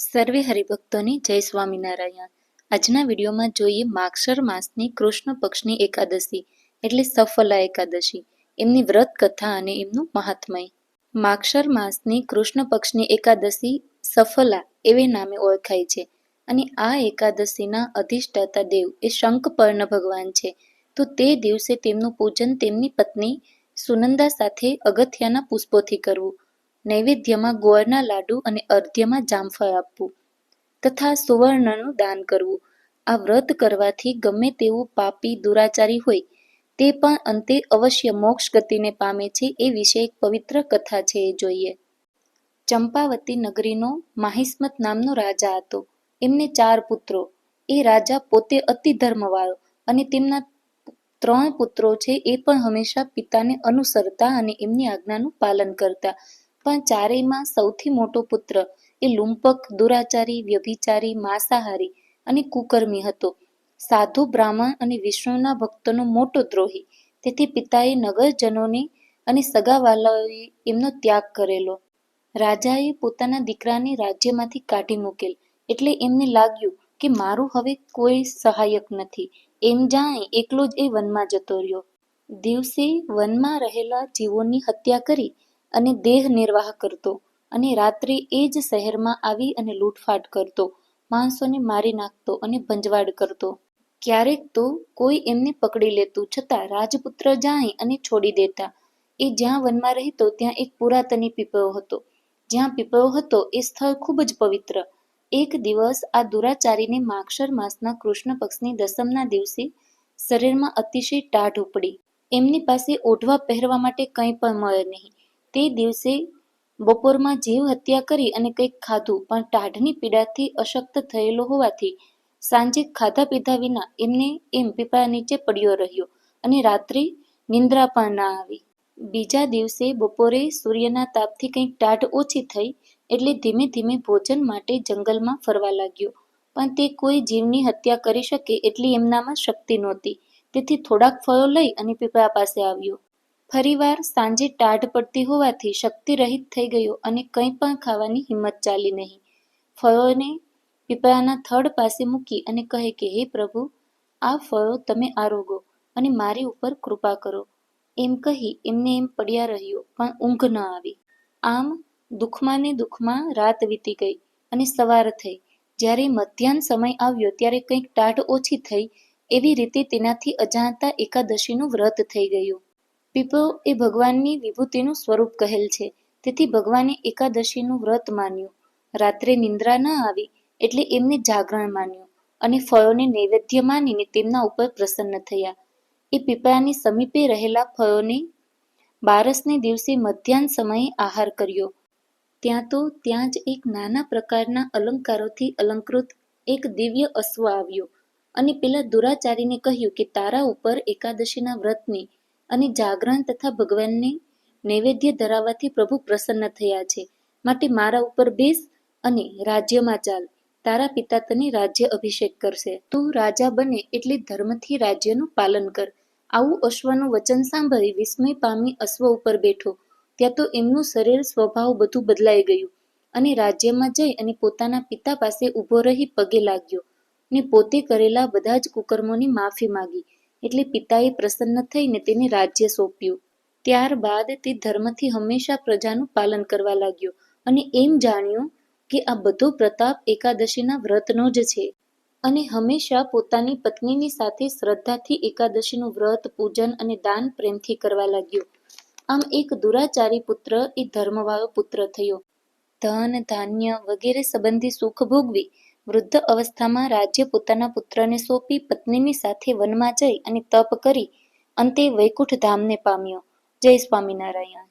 સર્વે હરિભક્તોની જય સ્વામિનારાયણ. આજના વિડીયોમાં જોઈએ માક્ષર માસની કૃષ્ણ પક્ષની એકાદશી, એટલે સફલા એકાદશી. એમની વ્રત કથા અને એમનું મહાત્મય. માક્ષર માસની કૃષ્ણ પક્ષની એકાદશી સફલા એવે નામે ઓળખાય છે. અને આ એકાદશીના અધિષ્ઠાતા દેવ એ શંખપર્ણ ભગવાન છે. તો તે દિવસે તેમનું પૂજન તેમની પત્ની સુનંદા સાથે અગથિયાના પુષ્પોથી કરવું. નૈવેદ્યમાં ગોળના લાડુ અને અર્ધ્યમાં જામફળ આપવું તથા સુવર્ણનું દાન કરવું. આ વ્રત કરવાથી ગમે તેવું પાપી દુરાચારી હોય, તે પણ અંતે અવશ્ય મોક્ષ ગતિને પામે છે એ વિશે એક પવિત્ર કથા છે એ જોઈએ. ચંપાવતી નગરીનો માહિસ્મત નામનો રાજા હતો. એમને ચાર પુત્રો. એ રાજા પોતે અતિ ધર્મવાળો અને તેમના ત્રણ પુત્રો છે એ પણ હંમેશા પિતાને અનુસરતા અને એમની આજ્ઞાનું પાલન કરતા. પણ ચારેયમાં સૌથી મોટો પુત્ર એ લુંપક, દુરાચારી, વ્યભિચારી, માંસાહારી અને કુકર્મી હતો. સાધુ, બ્રાહ્મણ અને વિષ્ણુના ભક્તનો મોટો દ્રોહી. તેથી પિતાએ નગરજનોની અને સગાવાલાઓએ એમનો ત્યાગ કરેલો. રાજાએ પોતાના દીકરાને રાજ્યમાંથી કાઢી મૂકેલ. એટલે એમને લાગ્યું કે મારું હવે કોઈ સહાયક નથી. એમ જાણે એકલો જ એ વનમાં જતો રહ્યો. દિવસે વનમાં રહેલા જીવોની હત્યા કરી અને દેહ નિર્વાહ કરતો અને રાત્રે એ જ શહેરમાં આવી અને લૂંટફાટ કરતો, માણસોને મારી નાખતો અને ભંજવાડ કરતો. ક્યારેક તો કોઈ એમને પકડી લેતું છતાં રાજપુત્ર જાય અને છોડી દેતા. એ જ્યાં વનમાં રહેતો ત્યાં એક પુરાતની પીપળો હતો. જ્યાં પીપળો હતો એ સ્થળ ખૂબ જ પવિત્ર. એક દિવસ આ દુરાચારીને માક્ષર માસના કૃષ્ણ પક્ષની દસમના દિવસે શરીરમાં અતિશય ટાઢ ઉપડી. એમની પાસે ઓઢવા પહેરવા માટે કંઈ પણ મળે નહીં. તે દિવસે બપોરમાં જીવ હત્યા કરી અને કંઈક ખાધું, પણ ટાઢની પીડાથી અશક્ત થયેલો હોવાથી સાંજે ખાધા પીધા વિના એમને એમ પીપળા નીચે પડ્યો રહ્યો અને રાત્રે નિંદ્રા પણ ના આવી. બીજા દિવસે બપોરે સૂર્યના તાપથી કંઈક ટાઢ ઓછી થઈ એટલે ધીમે ધીમે ભોજન માટે જંગલમાં ફરવા લાગ્યો. પણ તે કોઈ જીવની હત્યા કરી શકે એટલી એમનામાં શક્તિ નહોતી. તેથી થોડાક ફળો લઈ અને પીપળા પાસે આવ્યો. ફરીવાર સાંજે ટાઢ પડતી હોવાથી શક્તિ રહિત થઈ ગયો અને કંઈ પણ ખાવાની હિંમત ચાલી નહીં. ફળોને પીપળાના થડ પાસે મૂકી અને કહે કે, હે પ્રભુ, આ ફળો તમે આરોગો અને મારી ઉપર કૃપા કરો. એમ કહી એમને એમ પડ્યા રહ્યો, પણ ઊંઘ ન આવી. આમ દુઃખમાં ને દુઃખમાં રાત વીતી ગઈ અને સવાર થઈ. જ્યારે મધ્યાહન સમય આવ્યો ત્યારે કંઈક ટાઢ ઓછી થઈ. એવી રીતે તેનાથી અજાણતા એકાદશીનું વ્રત થઈ ગયું. પીપળો એ ભગવાનની વિભૂતિનું સ્વરૂપ કહેલ છે. તેથી ભગવાને એકાદશીનું વ્રત માન્યું. રાત્રે નિંદ્રા ન આવી એટલે એમને જાગરણ માન્યું અને ફળોને નૈવેદ્ય માનીને તેમના ઉપર પ્રસન્ન થયા. એ પીપળાની સમીપે રહેલા ફળોને બારસને દિવસે મધ્યાહન સમયે આહાર કર્યો. ત્યાં તો ત્યાં જ એક નાના પ્રકારના અલંકારોથી અલંકૃત એક દિવ્ય અશ્વ આવ્યો અને પેલા દુરાચારીને કહ્યું કે તારા ઉપર એકાદશીના વ્રતની અને જાગરણ તથા ભગવાનને નૈવેદ્ય ધરાવવાથી પ્રભુ પ્રસન્ન થયા છે. માટે મારા ઉપર બેસ અને રાજ્યમાં ચાલ. તારા પિતા તને રાજ્ય અભિષેક કરશે. તું રાજા બને એટલે ધર્મથી રાજ્યનું પાલન કર. આવું અશ્વનું વચન સાંભળી વિસ્મય પામી અશ્વ ઉપર બેઠો. ત્યાં તો એમનું શરીર, સ્વભાવ બધું બદલાઈ ગયું અને રાજ્યમાં જઈ અને પોતાના પિતા પાસે ઊભો રહી પગે લાગ્યો ને પોતે કરેલા બધા જ કુકર્મોની માફી માંગી. એટલે પિતાએ પ્રસન્ન થઈને તેને રાજ્ય સોંપ્યું. ત્યારબાદ તે ધર્મથી હંમેશા પ્રજાનું પાલન કરવા લાગ્યો અને એમ જાણ્યું કે આ બધો પ્રતાપ એકાદશીના વ્રતનો જ છે. અને હંમેશા પોતાની પત્નીની સાથે શ્રદ્ધાથી એકાદશીનું વ્રત, પૂજન અને દાન પ્રેમથી કરવા લાગ્યો. આમ એક દુરાચારી પુત્ર એ ધર્મવાળો પુત્ર થયો. ધન, ધાન્ય વગેરે સંબંધી સુખ ભોગવી વૃદ્ધ અવસ્થામાં રાજ્ય પોતાના પુત્રને સોંપી પત્નીની સાથે વનમાં જઈ અને તપ કરી અંતે વૈકુંઠ ધામને પામ્યો. જય સ્વામિનારાયણ.